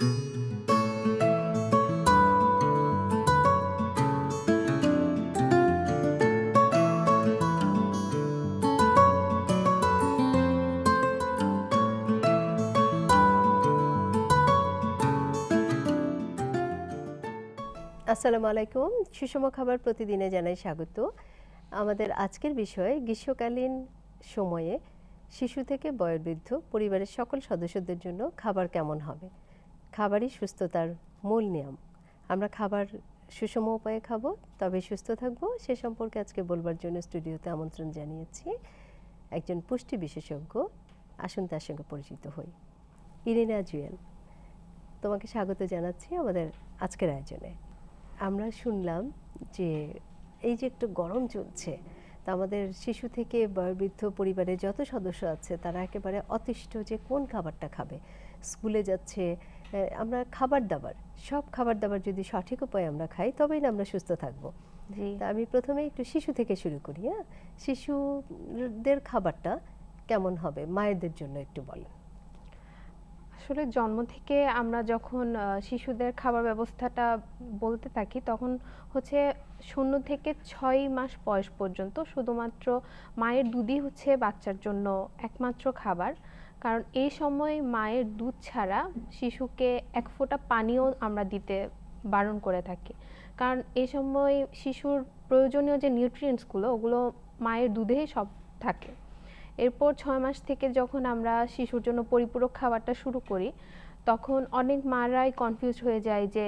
আসসালামু আলাইকুম। সুষম খাবার প্রতিদিনে জানাই স্বাগত। আমাদের আজকের বিষয়, গ্রীষ্মকালীন সময়ে শিশু থেকে বয়োবৃদ্ধ পরিবারের সকল সদস্যদের জন্য খাবার কেমন হবে? খাবারই সুস্থতার মূল নিয়ম। আমরা খাবার সুষম উপায়ে খাব, তবে সুস্থ থাকব। সে সম্পর্কে আজকে বলবার জন্য স্টুডিওতে আমন্ত্রণ জানিয়েছি একজন পুষ্টি বিশেষজ্ঞ। আসুন তার সঙ্গে পরিচিত হই। ইরিনা জুয়েল, তোমাকে স্বাগত জানাচ্ছি আমাদের আজকের আয়োজনে। আমরা শুনলাম যে এই যে একটু গরম চলছে, তা আমাদের শিশু থেকে বয়োবৃদ্ধ পরিবারের যত সদস্য আছে, তারা একেবারে অতিষ্ঠ যে কোন খাবারটা খাবে? স্কুলে যাচ্ছে আমরা খাবার দাবার সব খাবার দাবার যদি সঠিক উপায়ে আমরা খাই তবেই না আমরা সুস্থ থাকব। তা আমি প্রথমে একটু শিশু থেকে শুরু করি হ্যাঁ? শিশুদের খাবারটা কেমন হবে? মায়েদের জন্য একটু বলেন। আসলে জন্ম থেকে আমরা যখন শিশুদের খাবার ব্যবস্থাটা বলতে থাকি তখন হচ্ছে শূন্য থেকে ছয় মাস বয়স পর্যন্ত শুধুমাত্র মায়ের দুধই হচ্ছে বাচ্চার জন্য একমাত্র খাবার। কারণ এই সময় মায়ের দুধ ছাড়া শিশুকে এক ফোঁটা পানিও আমরা দিতে বারণ করে থাকি। কারণ এই সময় শিশুর প্রয়োজনীয় যে নিউট্রিয়েন্টসগুলো ওগুলো মায়ের দুধেই সব থাকে। এরপর ছয় মাস থেকে যখন আমরা শিশুর জন্য পরিপূরক খাবারটা শুরু করি, তখন অনেক মারাই কনফিউজ হয়ে যায় যে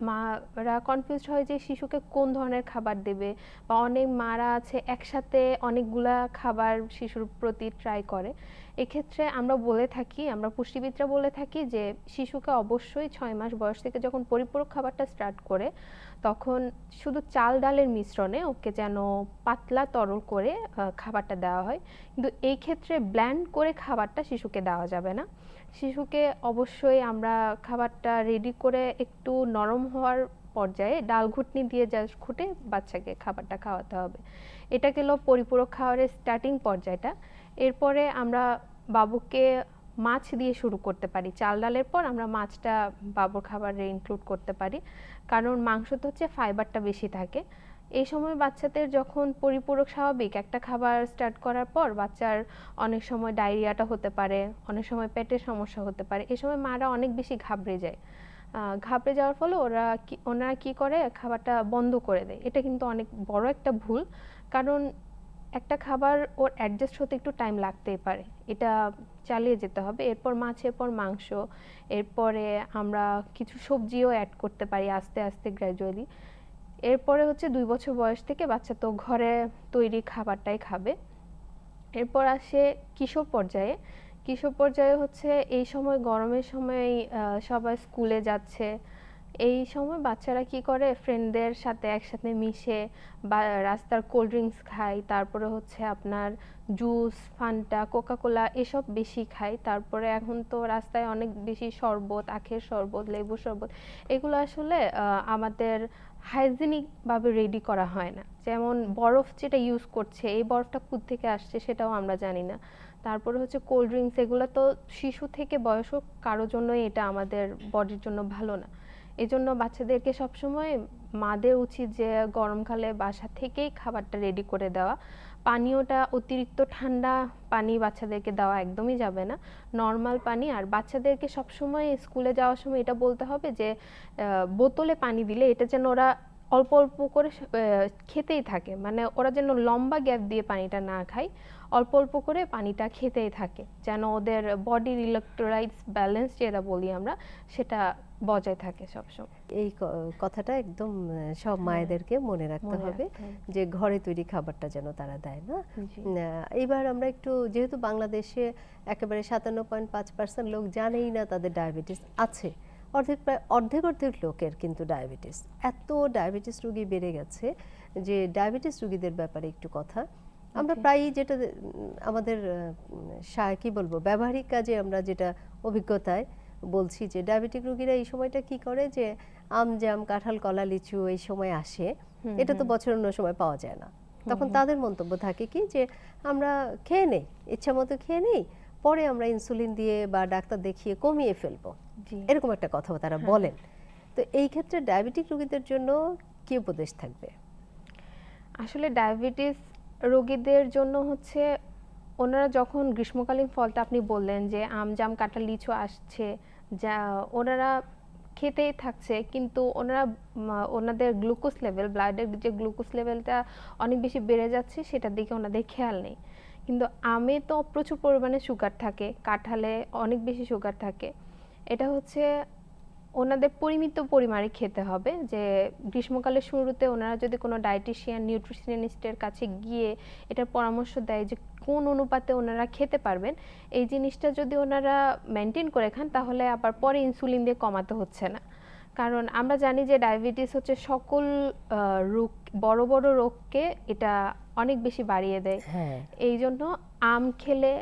মারা কনফিউজড হয় যে শিশুকে কোন ধরনের খাবার দেবে বা অনেক মারা আছে একসাথে অনেকগুলা খাবার শিশুর প্রতি ট্রাই করে। এক্ষেত্রে আমরা বলে থাকি, আমরা পুষ্টিবিদরা বলে থাকি যে শিশুকে অবশ্যই ছয় মাস বয়স থেকে যখন পরিপূরক খাবারটা স্টার্ট করে তখন শুধু চাল ডালের মিশ্রণে ওকে যেন পাতলা তরল করে খাবারটা দেওয়া হয়। কিন্তু এই ক্ষেত্রে ব্ল্যান্ড করে খাবারটা শিশুকে দেওয়া যাবে না। শিশুকে অবশ্যই আমরা খাবারটা রেডি করে একটু নরম হওয়ার পর্যায়ে ডাল ঘুটনি দিয়ে জাস্ট ঘুটে বাচ্চাকে খাবারটা খাওয়াতে হবে। এটা গেল পরিপূরক খাবারের স্টার্টিং পর্যায়টা। এরপরে আমরা বাবুকে মাছ দিয়ে শুরু করতে পারি। চাল ডালের পর আমরা মাছটা বাবুর খাবারে ইনক্লুড করতে পারি। কারণ মাংসতে হচ্ছে ফাইবারটা বেশি থাকে। এই সময় বাচ্চাদের যখন পরিপূরক স্বাভাবিক, একটা খাবার স্টার্ট করার পর বাচ্চার অনেক সময় ডায়রিয়াটা হতে পারে, অনেক সময় পেটের সমস্যা হতে পারে। এই সময় মারা অনেক বেশি ঘাবড়ে যায়। ঘাবড়ে যাওয়ার ফলে ওরা কি ওনারা কি করে? খাবারটা বন্ধ করে দেয়। এটা কিন্তু অনেক বড় একটা ভুল। কারণ একটা খাবার ওর অ্যাডজাস্ট হতে একটু টাইম লাগতেই পারে। এটা চালিয়ে যেতে হবে। এরপর মাছের পর মাংস, এরপরে আমরা কিছু সবজিও অ্যাড করতে পারি আস্তে আস্তে গ্র্যাজুয়ালি এরপরে হচ্ছে দুই বছর বয়স থেকে বাচ্চা তো ঘরে তৈরি খাবারটাই খাবে। এরপর আসে কিশোর পর্যায়ে। কিশোর পর্যায়ে হচ্ছে এই সময়, গরমের সময় সবাই স্কুলে যাচ্ছে। এই সময় বাচ্চারা কি করে? ফ্রেন্ডদের সাথে একসাথে মিশে বা রাস্তার কোল্ড ড্রিঙ্কস খায়, তারপরে হচ্ছে আপনার জুস ফান্টা কোকাকোলা এসব বেশি খায়। তারপরে এখন তো রাস্তায় অনেক বেশি শরবত, আখের শরবত লেবু শরবত, এগুলো আসলে আমাদের হাইজিনিকভাবে রেডি করা হয় না। যেমন বরফ যেটা ইউজ করছে, এই বরফটা কোথা থেকে আসছে সেটাও আমরা জানি না। তারপরে হচ্ছে কোল্ড ড্রিঙ্কস এগুলো তো শিশু থেকে বয়স্ক কারোর জন্যই এটা আমাদের বডির জন্য ভালো না। এজন্য বাচ্চাদেরকে সবসময় মাদের উচিত যে গরমকালে বাসা থেকেই খাবারটা রেডি করে দেওয়া। পানীয়টা অতিরিক্ত ঠান্ডা পানি বাচ্চাদেরকে দেওয়া একদমই যাবে না। নর্মাল পানি আর বাচ্চাদেরকে সবসময় স্কুলে যাওয়ার সময় এটা বলতে হবে যে বোতলে পানি দিলে এটা যেন ওরা অল্প অল্প করে খেতেই থাকে। মানে ওরা যেন লম্বা গ্যাপ দিয়ে পানিটা না খায়, অল্প অল্প করে পানিটা খেতেই থাকে। যেন ওদের বডির ইলেকট্রোলাইটস ব্যালেন্স যেটা বলি আমরা, সেটা বজায় থাকে সবসময়। এই কথাটা একদম সব মায়েদেরকে মনে রাখতে হবে যে ঘরে তৈরি খাবারটা যেন তারা দেয় না? এইবার আমরা একটু যেহেতু বাংলাদেশে একেবারে সাতান্ন পয়েন্ট পাঁচ পার্সেন্ট লোক জানেই না তাদের ডায়াবেটিস আছে অর্ধেক প্রায় অর্ধেক অর্ধেক লোকের কিন্তু ডায়াবেটিস। এত ডায়াবেটিস রোগী বেড়ে গেছে যে ডায়াবেটিস রোগীদের ব্যাপারে একটু কথা। আমরা প্রায়ই যেটা আমাদের কি বলব ব্যবহারিক কাজে আমরা যেটা অভিজ্ঞতায় বলছি যে ডায়াবেটিক রোগীরা এই সময়টা কি করে যে আম জাম কাঁঠাল কলা লিচু এই সময় আসে এটা তো বছর অন্য সময় পাওয়া যায় না। তখন তাদের মন্তব্য থাকে কি যে আমরা খেয়ে নেই ইচ্ছা মতো খেয়ে নেই পরে আমরা ইনসুলিন দিয়ে বা ডাক্তার দেখিয়ে কমিয়ে ফেলব। এরকম একটা কথা তারা হ্যাঁ। বলেন। তো এই ক্ষেত্রে ডায়াবেটিক রোগীদের জন্য কি উপদেশ থাকবে? আসলে ডায়াবেটিস রোগীদের জন্য হচ্ছে ওনারা যখন গ্রীষ্মকালীন ফলটা আপনি বললেন যে আম, জাম, কাঁঠাল, লিচু আসছে, যা, ওনারা খেতেই থাকছে, কিন্তু ওনারা ওনাদের গ্লুকোজ লেভেল ব্লাডের যে গ্লুকোজ লেভেলটা অনেক বেশি বেড়ে যাচ্ছে, সেটার দিকে ওনাদের খেয়াল নেই। কিন্তু আমে তো প্রচুর পরিমাণে সুগার থাকে, কাঁঠালে অনেক বেশি সুগার থাকে। এটা হচ্ছে ওনাদের পরিমিত পরিমাণে খেতে হবে, যে গ্রীষ্মকালের শুরুতে ওনারা যদি কোনো ডায়েটিশিয়ান নিউট্রিশনিস্টের কাছে গিয়ে এটার পরামর্শ দেয় যে কোন অনুপাতে ওনারা খেতে পারবেন এই জিনিসটা যদি ওনারা মেনটেন করে খান তাহলে আবার পরে ইনসুলিন দিয়ে কমাতে হচ্ছে না। কারণ আমরা জানি যে ডায়াবেটিস হচ্ছে সকল রোগ বড় বড় রোগকে এটা অনেক বেশি বাড়িয়ে দেয়। হ্যাঁ। এই জন্য আম খেলে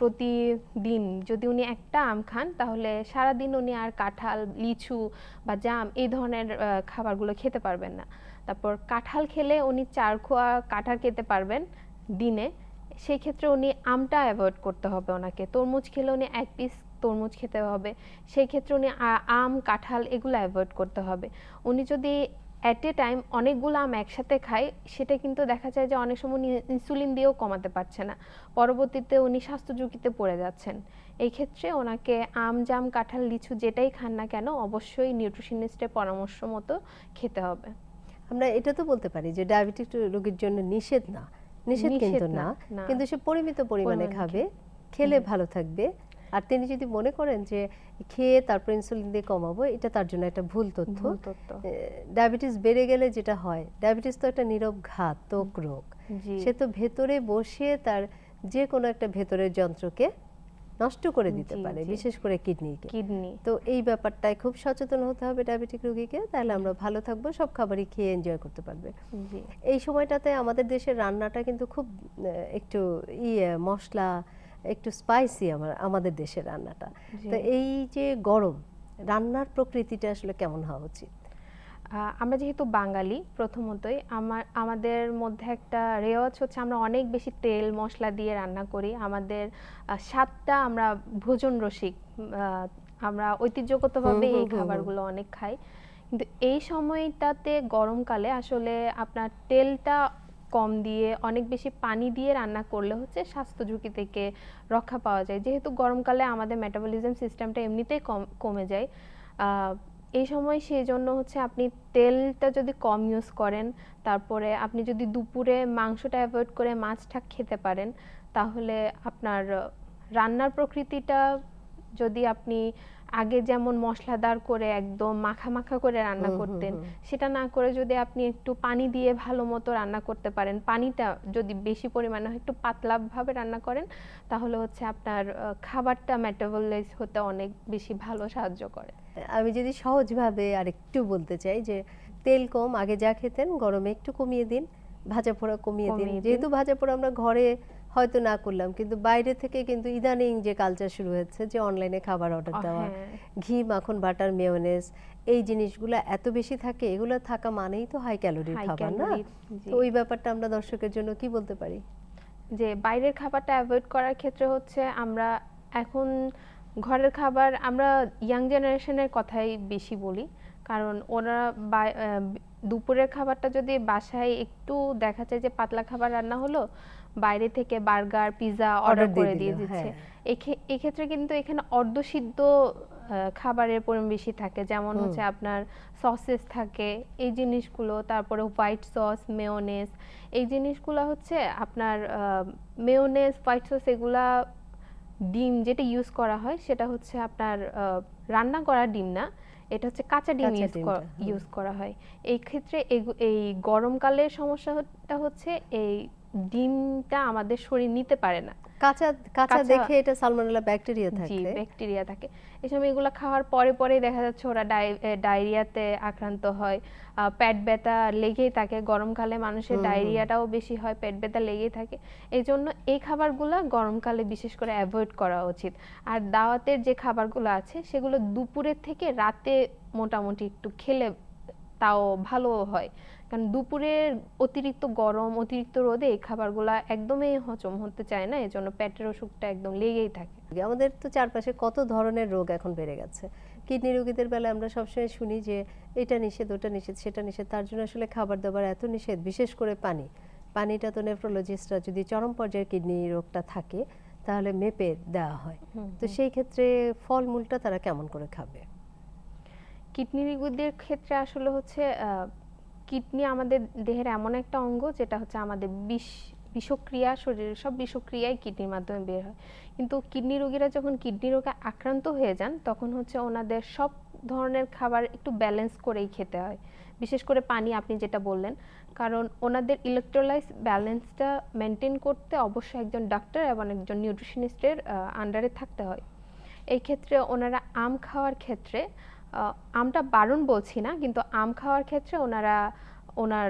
প্রতিদিন যদি উনি একটা আম খান তাহলে সারাদিন উনি আর কাঁঠাল লিচু বা জাম এই ধরনের খাবারগুলো খেতে পারবেন না। তারপর কাঁঠাল খেলে উনি চার খোয়া কাঁঠাল খেতে পারবেন দিনে। সেই ক্ষেত্রে উনি আমটা অ্যাভয়েড করতে হবে ওনাকে। তরমুজ খেলে উনি এক পিস তরমুজ খেতে হবে। সেই ক্ষেত্রে উনি আম, কাঁঠাল এগুলো অ্যাভয়েড করতে হবে। উনি যদি অ্যাট এ টাইম অনেকগুলো আম একসাথে খায়, সেটা কিন্তু দেখা যায় যে অনেক সময় ইনসুলিন দিয়েও কমাতে পারছে না। পরবর্তীতে উনি স্বাস্থ্য ঝুঁকিতে পড়ে যাচ্ছেন। এই ক্ষেত্রে ওনাকে আম, জাম, কাঁঠাল, লিচু যেটাই খান না কেন, অবশ্যই নিউট্রিশনিস্টের পরামর্শ মতো খেতে হবে। আমরা এটা তো বলতে পারি যে ডায়াবেটিক রোগীর জন্য নিষেধ না। নিষেধ কিন্তু না। কিন্তু সে পরিমিত পরিমাণে পরিমাণে খাবে খেলে ভালো থাকবে। আর তিনি যদি মনে করেন যে খেয়ে তারপর ইনসুলিন দিয়ে কমাবো এটা তার জন্য একটা ভুল তথ্য। ডায়াবেটিস বেড়ে গেলে যেটা হয় ডায়াবেটিস তো একটা নীরব ঘাতক রোগ। সে তো ভেতরে বসে তার যে কোনো একটা ভেতরের যন্ত্রকে নষ্ট করে দিতে পারে বিশেষ করে কিডনিকে। কিডনি। তো এই ব্যাপারটায় খুব সচেতন হতে হবে ডায়াবেটিক রোগীকে তাহলে আমরা ভালো থাকব সব খাবারই খেয়ে এনজয় করতে পারবে। এই সময়টাতে আমাদের দেশের রান্নাটা কিন্তু খুব একটু ইয়ে মশলা একটু স্পাইসি আমার আমাদের দেশের রান্নাটা। তো এই যে গরম রান্নার প্রকৃতিটা আসলে কেমন হওয়া উচিত? আমরা যেহেতু বাঙালি প্রথমতই আমার আমাদের মধ্যে একটা রেওয়াজ হচ্ছে আমরা অনেক বেশি তেল মশলা দিয়ে রান্না করি। আমাদের স্বাদটা আমরা ভোজন রসিক আমরা ঐতিহ্যগতভাবে এই খাবারগুলো অনেক খাই। কিন্তু এই সময়টাতে গরমকালে আসলে আপনার তেলটা কম দিয়ে অনেক বেশি পানি দিয়ে রান্না করলে হচ্ছে স্বাস্থ্য ঝুঁকি থেকে রক্ষা পাওয়া যায়। যেহেতু গরমকালে আমাদের মেটাবলিজম সিস্টেমটা এমনিতেই কম কমে যায়। আহ, এই সময় সেই জন্য হচ্ছে আপনি তেলটা যদি কম ইউজ করেন, তারপরে আপনি যদি দুপুরে মাংসটা অ্যাভয়েড করে মাছটা খেতে পারেন, তাহলে আপনার, রান্নার প্রকৃতিটা যদি আপনি আগে যেমন মশলাদার করে একদম মাখা মাখা করে রান্না করতেন সেটা না করে যদি আপনি একটু পানি দিয়ে ভালো মতো রান্না করতে পারেন পানিটা যদি বেশি পরিমাণে হয় একটু পাতলা ভাবে রান্না করেন তাহলে হচ্ছে আপনার খাবারটা মেটাবলাইজ হতে অনেক বেশি ভালো সাহায্য করে। আমি যদি সহজভাবে আর একটু বলতে চাই যে তেল কম আগে যা খেতেন গরমে একটু কমিয়ে দিন ভাজা পোড়া কমিয়ে দিন। যেহেতু ভাজা পোড়া আমরা ঘরে হয়তো না করলাম। কিন্তু বাইরে থেকে কিন্তু ইদানিং যে কালচার শুরু হয়েছে যে অনলাইনে খাবার অর্ডার দেওয়া হ্যাঁ। ঘি মাখন বাটার মেয়োনেজ এই জিনিসগুলো এত বেশি থাকে এগুলো থাকা মানেই তো হাই ক্যালোরির খাবার না? তো ওই ব্যাপারটা আমরা দর্শকের জন্য কি বলতে পারি? যে বাইরের খাবারটা অ্যাভয়েড করার ক্ষেত্রে হচ্ছে আমরা এখন ঘরের খাবার আমরা ইয়াং জেনারেশনের কথাই বেশি বলি। কারণ ওরা দুপুরের খাবারটা যদি বাসায় একটু দেখা যায় যে পাতলা খাবার রান্না হলো বাইরে থেকে বার্গার পিৎজা অর্ডার করে দিয়ে দিচ্ছে। হ্যাঁ। এক্ষে- এক্ষেত্রে কিন্তু এখানে অর্ধসিদ্ধ খাবারের পরিমাণ বেশি থাকে। যেমন হচ্ছে আপনার সসেস থাকে এই জিনিসগুলো তারপরে হোয়াইট সস মেয়োনেজ এই জিনিসগুলো হচ্ছে আপনার মেয়োনেজ হোয়াইট সস এগুলা ডিম যেটা ইউজ করা হয় সেটা হচ্ছে আপনার রান্না করা ডিম না এটা হচ্ছে কাঁচা ডিম ইউজ করা হয়। এই ক্ষেত্রে এই গরমকালের সমস্যাটা হচ্ছে এই ডিমটা আমাদের শরীর নিতে পারে না। কাঁচা কাঁচা দেখে এটা সালমোনেলা ব্যাকটেরিয়া জি ব্যাকটেরিয়া থাকে। এই সময় এগুলো খাওয়ার পরে পরেই দেখা যাচ্ছে ওরা ডায়রিয়াতে আক্রান্ত হয়। পেট ব্যথা লেগেই থাকে। গরমকালে মানুষের। ডায়রিয়াটাও বেশি হয় পেট ব্যথা লেগেই থাকে। এই জন্য এই খাবারগুলো গরমকালে বিশেষ করে অ্যাভয়েড করা উচিত। আর দাওয়াতের যে খাবারগুলো আছে সেগুলো দুপুরের থেকে রাতে মোটামুটি একটু খেলে তাও ভালো হয়। কারণ দুপুরের অতিরিক্ত গরম অতিরিক্ত রোদে এই খাবারগুলা একদমই হজম হতে চায় না এজন্য পেটের অসুখটা একদম লেগেই থাকে। আমাদের তো চারপাশে কত ধরনের রোগ এখন বেড়ে গেছে। কিডনি রোগীদের বেলায় আমরা সবসময় শুনি যে এটা নিষেধ ওটা নিষেধ সেটা নিষেধ। তার জন্য আসলে খাবার দাবার এত নিষেধ বিশেষ করে পানি। পানিটা তো নেফ্রোলজিস্টরা যদি চরম পর্যায়ের কিডনি রোগটা থাকে তাহলে মেপে দেওয়া হয়। তো সেই ক্ষেত্রে ফলমূলটা তারা কেমন করে খাবে? কিডনি রোগীদের ক্ষেত্রে আসলে হচ্ছে কিডনি আমাদের দেহের এমন একটা অঙ্গ যেটা হচ্ছে আমাদের বিষ, বিষক্রিয়া, শরীরের সব বিষক্রিয়াই কিডনির মাধ্যমে বের হয়। কিন্তু কিডনি রোগীরা যখন কিডনি রোগে আক্রান্ত হয়ে যান, তখন হচ্ছে ওনাদের সব ধরনের খাবার একটু ব্যালেন্স করেই খেতে হয়। বিশেষ করে পানি আপনি যেটা বললেন, কারণ ওনাদের ইলেকট্রোলাইজ ব্যালেন্সটা মেনটেন করতে অবশ্যই একজন ডাক্তার এবং একজন নিউট্রিশনিস্টের আন্ডারে থাকতে হয়। এই ক্ষেত্রে ওনারা আম খাওয়ার ক্ষেত্রে আমটা বারণ বলছি না, কিন্তু আম খাওয়ার ক্ষেত্রে ওনারা, ওনার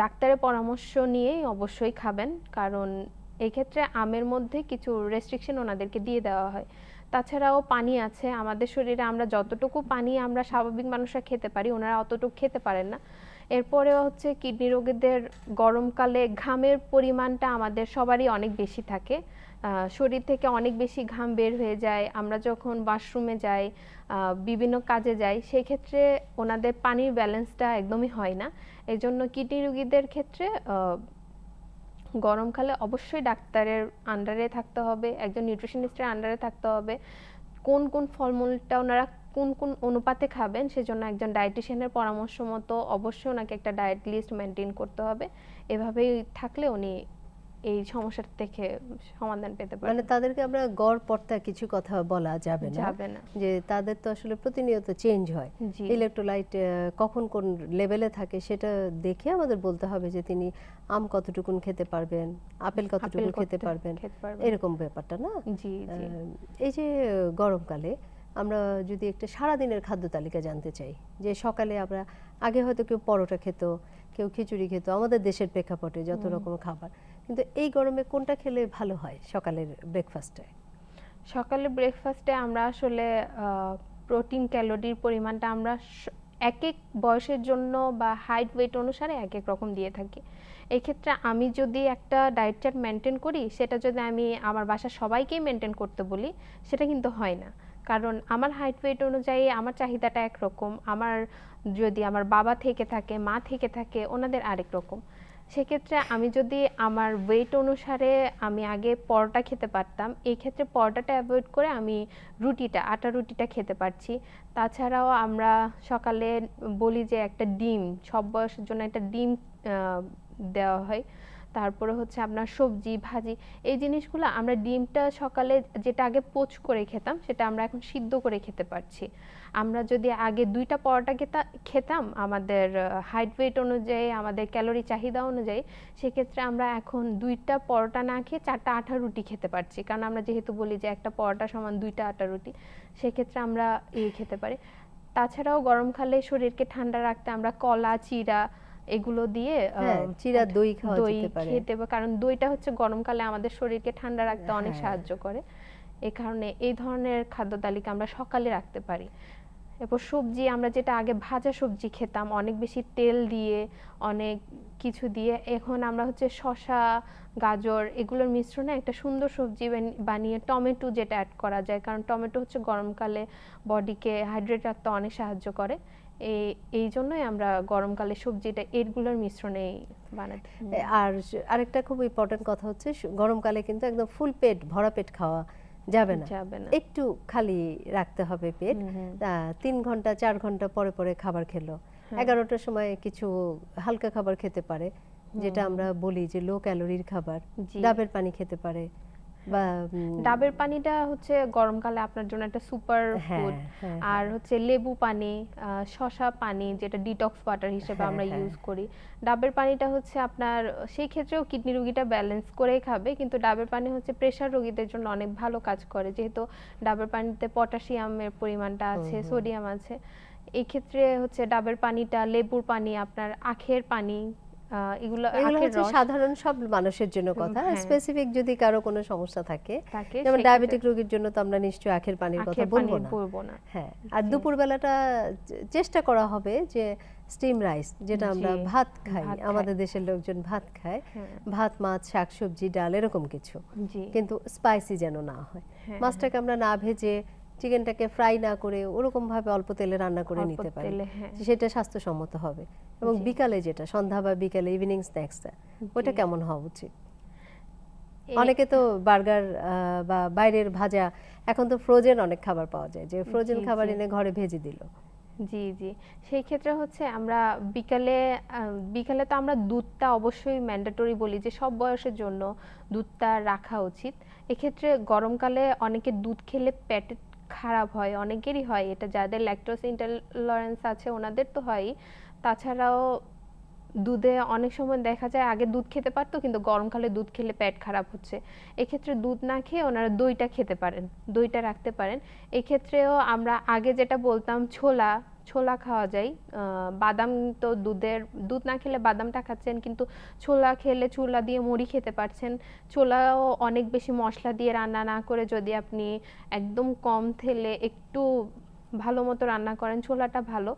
ডাক্তারের পরামর্শ নিয়েই অবশ্যই খাবেন, কারণ এই ক্ষেত্রে আমের মধ্যে কিছু রেস্ট্রিকশন ওনাদেরকে দিয়ে দেওয়া হয়। তাছাড়াও পানি আছে, আমাদের শরীরে আমরা যতটুকু পানি আমরা স্বাভাবিক মানুষরা খেতে পারি, ওনারা অতটুকু খেতে পারেন না। এরপরেও হচ্ছে কিডনি রোগীদের গরমকালে ঘামের পরিমাণটা আমাদের সবারই অনেক বেশি থাকে। শরীর থেকে অনেক বেশি ঘাম বের হয়ে যায়। আমরা যখন ওয়াশরুমে যাই বিভিন্ন কাজে যাই সেই ক্ষেত্রে ওনাদের পানির ব্যালেন্সটা একদমই হয় না। এই জন্য কিডনি রোগীদের ক্ষেত্রে গরমকালে অবশ্যই ডাক্তারের আন্ডারে থাকতে হবে, একজন নিউট্রিশনিস্টের আন্ডারে থাকতে হবে। কোন কোন ফলমূলটা ওনারা কোন কোন অনুপাতে খাবেন, সেজন্য একজন ডায়েটিশিয়ানের পরামর্শ মতো অবশ্যই ওনাকে একটা ডায়েট লিস্ট মেনটেন করতে হবে। এভাবেই থাকলে উনি এই সমস্যার থেকে সমাধান পেতে পারে। মানে তাদেরকে আমরা গড় পড়তা কিছু কথা বলা যাবে না। যাবে না। যে তাদের তো আসলে প্রতিনিয়ত চেঞ্জ হয়। ইলেকট্রোলাইট কখন কোন লেভেলে থাকে সেটা দেখে আমাদের বলতে হবে যে তিনি আম কতটুকুন খেতে পারবেন আপেল কতটুকু খেতে পারবেন এরকম ব্যাপারটা না? জি জি। এই যে গরমকালে আমরা যদি একটা সারাদিনের খাদ্য তালিকা জানতে চাই যে সকালে আমরা আগে হয়তো কেউ পরোটা খেত কেউ খিচুড়ি খেত আমাদের দেশের প্রেক্ষাপটে যত রকম খাবার কিন্তু এই গরমে কোনটা খেলে ভালো হয় সকালের ব্রেকফাস্টে সকালে ব্রেকফাস্টে আমরা আসলে প্রোটিন ক্যালোরির পরিমাণটা আমরা এক এক বয়সের জন্য বা হাইট ওয়েট অনুসারে এক এক রকম দিয়ে থাকি। এই ক্ষেত্রে আমি যদি একটা ডায়েট চার্ট মেনটেন করি, সেটা যদি আমি আমার বাসার সবাইকেই মেনটেন করতে বলি, সেটা কিন্তু হয় না। কারণ আমার হাইট ওয়েট অনুযায়ী আমার চাহিদাটা একরকম, আমার যদি আমার বাবা থেকে থাকে, মা থেকে থাকে, ওনাদের আরেক রকম। সেক্ষেত্রে আমি যদি আমার ওয়েট অনুসারে আমি আগে পরোটা খেতে পারতাম এই ক্ষেত্রে পরোটাটা অ্যাভয়েড করে আমি রুটিটা, আটা রুটিটা খেতে পারছি। তাছাড়াও আমরা সকালে বলি যে একটা ডিম, সব বয়সের জন্য একটা ডিম দেওয়া হয়। তারপরে হচ্ছে আপনার সবজি, ভাজি, এই জিনিসগুলো আমরা ডিমটা সকালে যেটা আগে পোচ করে খেতাম, সেটা আমরা এখন সিদ্ধ করে খেতে পারছি। আমরা যদি আগে দুইটা পরোটা খেতা- খেতাম আমাদের হাইট ওয়েট অনুযায়ী আমাদের ক্যালোরি চাহিদা অনুযায়ী সেক্ষেত্রে আমরা এখন দুইটা পরোটা না খেয়ে চারটা আটা রুটি খেতে পারছি। কারণ আমরা যেহেতু বলি যে একটা পরোটা সমান দুইটা আটা রুটি সেক্ষেত্রে আমরা এই খেতে পারি। তাছাড়াও গরমকালে শরীরকে ঠান্ডা রাখতে আমরা কলা চিরা এগুলো দিয়ে হ্যাঁ চিরা দই খাওয়া দই যেতে পারে। খেতে পারে। কারণ দইটা হচ্ছে গরমকালে আমাদের শরীরকে ঠান্ডা রাখতে অনেক হ্যাঁ। সাহায্য করে। এই কারণে এই ধরনের খাদ্য তালিকা আমরা সকালে রাখতে পারি। এরপর সবজি, আমরা যেটা আগে ভাজা সবজি খেতাম, অনেক বেশি তেল দিয়ে, অনেক কিছু দিয়ে, এখন আমরা হচ্ছে শসা, গাজর এগুলোর মিশ্রণে একটা সুন্দর সবজি বানিয়ে টমেটো যেটা অ্যাড করা যায়, কারণ টমেটো হচ্ছে গরমকালে বডিকে হাইড্রেট রাখতে অনেক সাহায্য করে। এই এই জন্যই আমরা গরমকালে সবজিটা এগুলোর মিশ্রণেই বানাতে আর আরেকটা খুব ইম্পর্টেন্ট কথা হচ্ছে গরমকালে কিন্তু একদম ফুল পেট, ভরা পেট খাওয়া। যাবে না। যাবে না। একটু খালি রাখতে হবে পেট। তিন ঘণ্টা চার ঘণ্টা পরে পরে খাবার খেলো। এগারোটার সময় কিছু হালকা খাবার খেতে পারে যেটা আমরা বলি যে লো ক্যালোরির খাবার। ডাবের পানি খেতে পারে। বা ডাবের পানিটা হচ্ছে গরমকালে আপনার জন্য একটা সুপার হ্যাঁ, ফুড হ্যাঁ, আর হচ্ছে লেবু পানি শসা পানি যেটা ডিটক্স ওয়াটার হিসেবে হ্যাঁ, আমরা হ্যাঁ। ইউজ করি। ডাবের পানিটা হচ্ছে আপনার সেই ক্ষেত্রেও কিডনি রোগীটা ব্যালেন্স করেই খাবে কিন্তু ডাবের পানি হচ্ছে প্রেশার রোগীদের জন্য অনেক ভালো কাজ করে। যেহেতু ডাবের পানিতে পটাশিয়ামের পরিমাণটা আছে সোডিয়াম আছে। এই ক্ষেত্রে হচ্ছে ডাবের পানিটা লেবুর পানি আপনার আখের পানি এগুলো এগুলো হচ্ছে সাধারণ সব মানুষের জন্য কথা। হ্যাঁ। স্পেসিফিক যদি কারও কোনো সমস্যা থাকে যেমন ডায়াবেটিক রোগীর জন্য তো আমরা নিশ্চয়ই আখের পানির কথা বলব না। হ্যাঁ আর দুপুরবেলাটা চেষ্টা করা হবে যে স্টিম রাইস যেটা আমরা ভাত খাই আমাদের দেশের লোকজন ভাত খায়। হ্যাঁ। ভাত মাছ শাকসবজি ডাল এরকম কিছু। কিন্তু স্পাইসি যেন না হয়। হ্যাঁ, মাছটাকে আমরা না ভেজে চিকেনটাকে ফ্রাই না করে ওরকম ভাবে অল্প তেলে রান্না করে নিতে পারি হ্যাঁ। সেটা স্বাস্থ্যসম্মত হবে। এবং বিকালে যেটা সন্ধ্যা বা বিকালে ইভিনিং স্ন্যাক্সটা ওটা কেমন হওয়া উচিত? অনেকে তো বার্গার বা বাইরের ভাজা এখন তো ফ্রোজেন অনেক খাবার পাওয়া যায়। যে ফ্রোজেন খাবার এনে ঘরে ভেজে দিল। জি জি। সেই ক্ষেত্রে হচ্ছে আমরা বিকালে বিকালে তো আমরা দুধটা অবশ্যই ম্যান্ডেটরি বলি যে সব বয়সের জন্য দুধটা রাখা উচিত। এক্ষেত্রে গরমকালে অনেকে দুধ খেলে পেট খারাপ হয়, অনেকেরই হয়। এটা যাদের ল্যাকটোস ইন্টলারেন্স আছে, ওনাদের তো হয়ই। তাছাড়াও দুধে অনেক সময় দেখা যায়, আগে দুধ খেতে পারতো, কিন্তু গরমকালে দুধ খেলে পেট খারাপ হচ্ছে। এক্ষেত্রে দুধ না খেয়ে ওনারা দইটা খেতে পারেন, দইটা রাখতে পারেন। এক্ষেত্রেও আমরা আগে যেটা বলতাম, ছোলা ছোলা খাওয়া যায়। বাদাম তো দুধের, দুধ না খেলে বাদামটা খাচ্ছেন কিন্তু ছোলা খেলে ছোলা দিয়ে মুড়ি খেতে পারছেন। ছোলাও অনেক বেশি মশলা দিয়ে রান্না না করে যদি আপনি একদম কম থেলে একটু ভালো মতো রান্না করেন, ছোলাটা ভালো।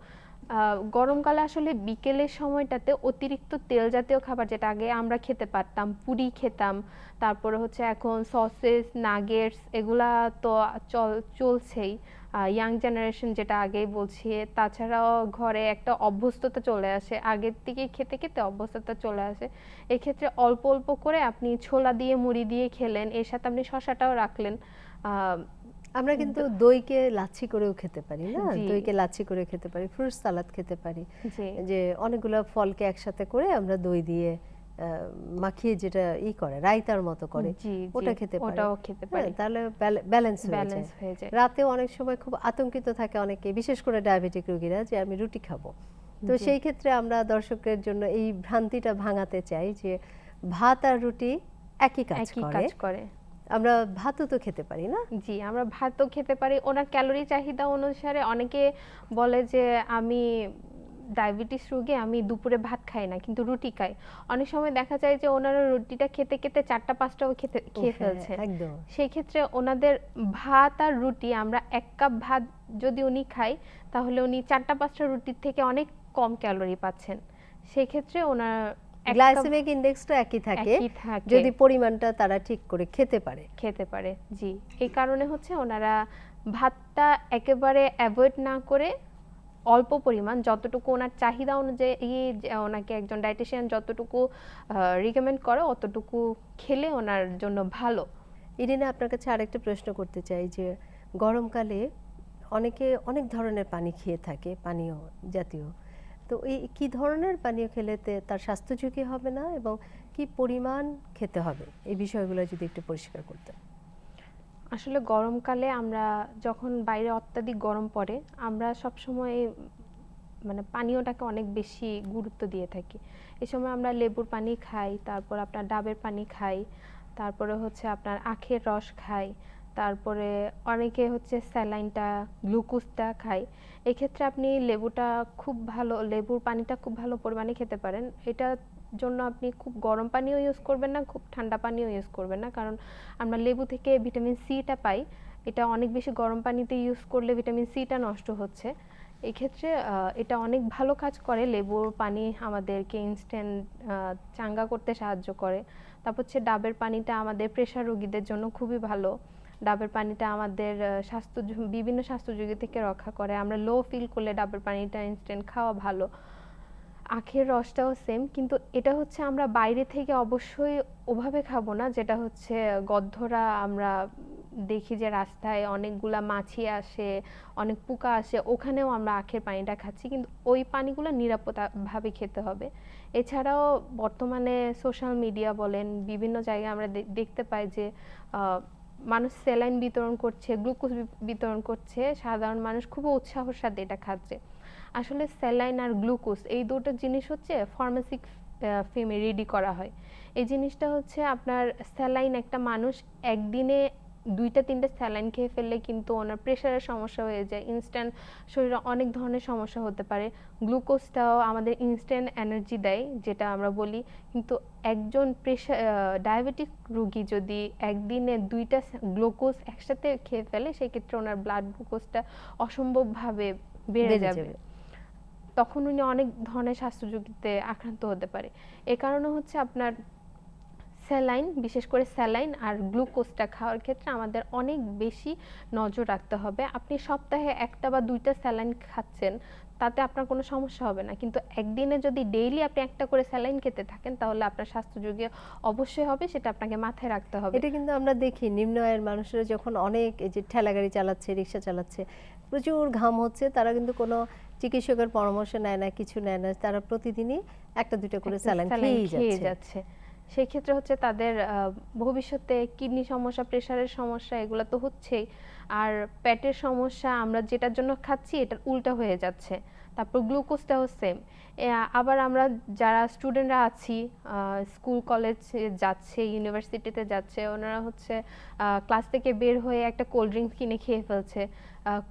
গরমকালে আসলে বিকেলের সময়টাতে অতিরিক্ত তেল জাতীয় খাবার যেটা আগে আমরা খেতে পারতাম, পুরি খেতাম, তারপরে হচ্ছে এখন সসেস, নাগেটস, এগুলা তো চল, চলছেই। ইয়াং জেনারেশন যেটা আগেই বলছি তাছাড়াও ঘরে একটা অভ্যস্ততা চলে আসে আগের থেকে খেতে খেতে অভ্যস্ততা চলে আসে। এক্ষেত্রে অল্প অল্প করে আপনি ছোলা দিয়ে মুড়ি দিয়ে খেলেন এর সাথে আপনি শশাটাও রাখলেন। আহ, আমরা কিন্তু দইকে লাচ্ছি করেও খেতে পারি না। দইকে লাচ্ছি করে খেতে পারি ফ্রুট সালাদ খেতে পারি। যে অনেকগুলো ফলকে একসাথে করে আমরা দই দিয়ে মাখিয়ে যেটা ই করে রায়তার মতো করে ওটা খেতে পারি। ওটাও খেতে হ্যাঁ, পারি। তাহলে ব্যালেন্স হয়ে যায়। রাতে অনেক সময় খুব আতঙ্কিত থাকে অনেকে বিশেষ করে ডায়াবেটিক রোগীরা যে আমি রুটি খাব। তো সেই ক্ষেত্রে আমরা দর্শকের জন্য এই ভ্রান্তিটা ভাঙাতে চাই যে ভাত আর রুটি একই কাজ একই করে। কাজ করে। আমরা ভাতও তো খেতে পারি না? জি আমরা ভাতও খেতে পারি। ওনার ক্যালোরি চাহিদা অনুসারে অনেকে বলে যে আমি ডায়াবেটিস রোগী আমি দুপুরে ভাত খাই না কিন্তু রুটি খাই। অনেক সময় দেখা যায় যে ওনারা রুটিটা খেতে খেতে চারটা পাঁচটাও খেতে খেয়ে হ্যাঁ, ফেলছে। সেই ক্ষেত্রে ওনাদের ভাত আর রুটি আমরা এক কাপ ভাত যদি উনি খাই তাহলে উনি চারটা পাঁচটা রুটির থেকে অনেক কম ক্যালোরি পাচ্ছেন। সেই ক্ষেত্রে ওনার গ্লাইসেমিক ইনডেক্সটা একই থাকে একই থাকে। যদি পরিমাণটা তারা ঠিক করে খেতে পারে। খেতে পারে জি। এই কারণে হচ্ছে ওনারা ভাতটা একেবারে অ্যাভয়েড না করে অল্প পরিমাণ, যতটুকু ওনার চাহিদা অনুযায়ী ওনাকে একজন ডায়েটিশিয়ান যতটুকু রিকমেন্ড করে, অতটুকু খেলে ওনার জন্য ভালো। ইরিনা, আপনার কাছে আরেকটা প্রশ্ন করতে চাই যে, গরমকালে অনেকে অনেক ধরনের পানি খেয়ে থাকে, পানীয় জাতীয়। তো এই কি ধরনের পানীয় খেলেতে তার স্বাস্থ্য ঝুঁকি হবে না এবং কি পরিমাণ খেতে হবে? এই বিষয়গুলো যদি একটু পরিষ্কার করতে আসলে গরমকালে আমরা যখন বাইরে অত্যাধিক গরম পড়ে, আমরা সব সময় মানে পানীয়টাকে অনেক বেশি গুরুত্ব দিয়ে থাকি। এই সময় আমরা লেবুর পানি খাই, তারপর আপনার ডাবের পানি খাই, তারপরে হচ্ছে আপনার আখের রস খাই, তারপরে অনেকে হচ্ছে স্যালাইনটা, গ্লুকোজটা খায়। এক্ষেত্রে আপনি লেবুটা খুব ভালো, লেবুর পানিটা খুব ভালো পরিমাণে খেতে পারেন। এটার জন্য আপনি খুব গরম পানিও ইউজ করবেন না, খুব ঠান্ডা পানিও ইউজ করবেন না। কারণ আমরা লেবু থেকে ভিটামিন সিটা পাই, এটা অনেক বেশি গরম পানিতে ইউজ করলে ভিটামিন সিটা নষ্ট হচ্ছে। এক্ষেত্রে এটা অনেক ভালো কাজ করে, লেবুর পানি আমাদেরকে ইনস্ট্যান্ট চাঙ্গা করতে সাহায্য করে। তারপর হচ্ছে ডাবের পানিটা আমাদের প্রেশার রোগীদের জন্য খুবই ভালো। ডাবের পানিটা আমাদের স্বাস্থ্য বিভিন্ন স্বাস্থ্য ঝুঁকি থেকে রক্ষা করে। আমরা লো ফিল করলে ডাবের পানিটা ইনস্ট্যান্ট খাওয়া ভালো। আখের রসটাও সেম কিন্তু এটা হচ্ছে আমরা বাইরে থেকে অবশ্যই ওভাবে খাব না, যেটা হচ্ছে গদ্ধরা আমরা দেখি যে রাস্তায় অনেকগুলা মাছি আসে, অনেক পোকা আসে, ওখানেও আমরা আখের পানিটা খাচ্ছি, কিন্তু ওই পানিগুলো নিরাপদভাবে খেতে হবে। এছাড়াও বর্তমানে সোশ্যাল মিডিয়া বলেন, বিভিন্ন জায়গায় আমরা দেখতে পাই যে মানুষ স্যালাইন বিতরণ করছে, গ্লুকোজ বিতরণ করছে, সাধারণ মানুষ খুব উৎসাহর সাথে এটা খাচ্ছে। আসলে স্যালাইন আর গ্লুকোজ এই দুটো জিনিস হচ্ছে ফার্মাসিক ফেমে রেডি করা হয়। এই জিনিসটা হচ্ছে আপনার স্যালাইন একটা মানুষ একদিনে দুইটা তিনটা স্যালাইন খেয়ে ফেললে কিন্তু ওনার প্রেশারের সমস্যা হয়ে যায়। ইনস্ট্যান্ট শরীরে অনেক ধরনের সমস্যা হতে পারে। গ্লুকোজটাও আমাদের ইনস্ট্যান্ট এনার্জি দেয় যেটা আমরা বলি। কিন্তু একজন প্রেশার ডায়াবেটিক রোগী যদি একদিনে দুইটা গ্লুকোজ একসাথে খেয়ে ফেলে সেক্ষেত্রে ওনার ব্লাড গ্লুকোজটা অসম্ভবভাবে বেড়ে বেড়ে যাবে। যাবে। তখন উনি অনেক ধরনের স্বাস্থ্য ঝুঁকিতে আক্রান্ত হতে পারে। এ কারণে হচ্ছে আপনার স্যালাইন বিশেষ করে স্যালাইন আর গ্লুকোজটা খাওয়ার ক্ষেত্রে আমাদের অনেক বেশি নজর রাখতে হবে। আপনি সপ্তাহে একটা বা দুইটা স্যালাইন খাচ্ছেন তাতে আপনার কোনো সমস্যা হবে না। কিন্তু একদিনে যদি ডেইলি আপনি একটা করে স্যালাইন খেতে থাকেন তাহলে আপনার স্বাস্থ্য ঝুঁকি অবশ্যই হবে সেটা আপনাকে মাথায় রাখতে হবে। এটা কিন্তু আমরা দেখি নিম্ন আয়ের মানুষরা যখন অনেক এই যে ঠেলা গাড়ি চালাচ্ছে রিক্সা চালাচ্ছে প্রচুর ঘাম হচ্ছে তারা কিন্তু কোনো চিকিৎসকের পরামর্শ নেয় না কিছু নেয় না তারা প্রতিদিনই একটা দুটো করে স্যালাইন খেয়ে যাচ্ছে। সেই ক্ষেত্রে হচ্ছে তাদের ভবিষ্যতে কিডনি সমস্যা, প্রেশারের সমস্যা এগুলো তো হচ্ছেই। আর পেটের সমস্যা আমরা যেটার জন্য খাচ্ছি এটার উল্টা হয়ে যাচ্ছে। তারপর গ্লুকোজটাও সেম আবার আমরা যারা স্টুডেন্টরা আছি স্কুল কলেজ যাচ্ছে ইউনিভার্সিটিতে যাচ্ছে, ওনারা হচ্ছে ক্লাস থেকে বের হয়ে একটা কোল্ড ড্রিঙ্ক কিনে খেয়ে ফেলছে।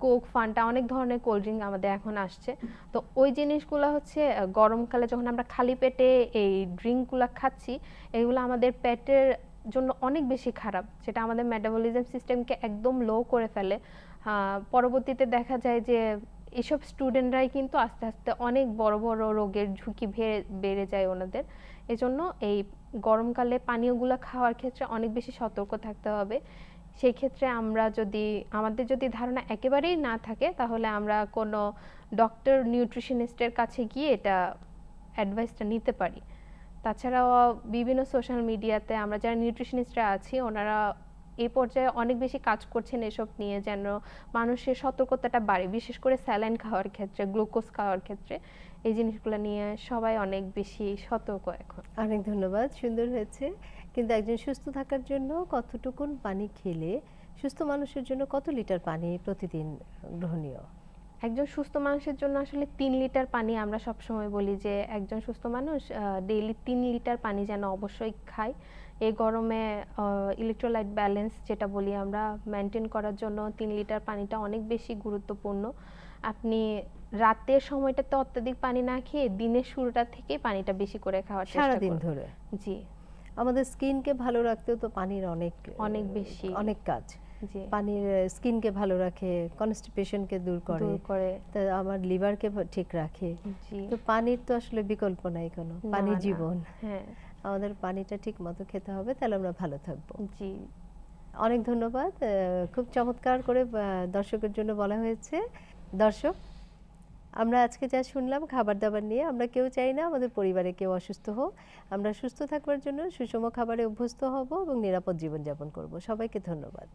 কোক ফান্টা অনেক ধরনের কোল্ড ড্রিঙ্ক আমাদের এখন আসছে। তো ওই জিনিসগুলো হচ্ছে গরমকালে যখন আমরা খালি পেটে এই ড্রিঙ্কগুলো খাচ্ছি, এগুলো আমাদের পেটের জন্য অনেক বেশি খারাপ, যেটা আমাদের মেটাবলিজম সিস্টেমকে একদম লো করে ফেলে। পরবর্তীতে দেখা যায় যে এসব স্টুডেন্টরাই কিন্তু আস্তে আস্তে অনেক বড় বড় রোগের ঝুঁকি বেড়ে যায় ওনাদের। এজন্য এই গরমকালে পানীয়গুলো খাওয়ার ক্ষেত্রে অনেক বেশি সতর্ক থাকতে হবে। সেই ক্ষেত্রে আমরা যদি, আমাদের যদি ধারণা একেবারেই না থাকে, তাহলে আমরা কোনো ডক্টর, নিউট্রিশনিস্টের কাছে গিয়ে এটা অ্যাডভাইসটা নিতে পারি। তাছাড়াও বিভিন্ন সোশ্যাল মিডিয়াতে আমরা যারা নিউট্রিশনিস্টরা আছি, ওনারা এই পর্যায়ে অনেক বেশি কাজ করছেন এসব নিয়ে যেন মানুষের সতর্কতাটা বাড়ে বিশেষ করে স্যালাইন খাওয়ার ক্ষেত্রে গ্লুকোজ খাওয়ার ক্ষেত্রে। এই জিনিসগুলো নিয়ে সবাই অনেক বেশি সতর্ক এখন। অনেক ধন্যবাদ সুন্দর হয়েছে। কিন্তু একজন সুস্থ থাকার জন্য কতটুকুন পানি খেলে সুস্থ মানুষের জন্য কত লিটার পানি প্রতিদিন গ্রহণীয়? একজন সুস্থ মানুষের জন্য আসলে তিন লিটার পানি আমরা সবসময় বলি যে একজন সুস্থ মানুষ ডেইলি তিন লিটার পানি যেন অবশ্যই খায়। এই গরমে ইলেকট্রোলাইট ব্যালেন্স যেটা বলি আমরা মেনটেন করার জন্য তিন লিটার পানিটা অনেক বেশি গুরুত্বপূর্ণ। আপনি রাতের সময়টাতে অত্যাধিক পানি না খেয়ে দিনের শুরুটা থেকে পানিটা বেশি করে খাওয়ার চেষ্টা সারাদিন করুন। ধরে? জি। আমাদের স্কিনকে ভালো রাখতেও তো পানির অনেক অনেক বেশি। অনেক কাজ। জি। পানির স্কিনকে ভালো রাখে কনস্টিপেশনকে দূর করে। দূর করে। তা আমার লিভারকে ঠিক রাখে। জি। তো পানির তো আসলে বিকল্প নাই কোনো পানি। জীবন। হ্যাঁ। আমাদের পানিটা ঠিক মতো খেতে হবে তাহলে আমরা ভালো থাকব। জি। অনেক ধন্যবাদ। খুব চমৎকার করে দর্শকের জন্য বলা হয়েছে। দর্শক আমরা আজকে যা শুনলাম খাবার দাবার নিয়ে আমরা কেউ চাই না আমাদের পরিবারে কেউ অসুস্থ হোক। আমরা সুস্থ থাকবার জন্য সুষম খাবারে অভ্যস্ত হব এবং নিরাপদ জীবনযাপন করব। সবাইকে ধন্যবাদ।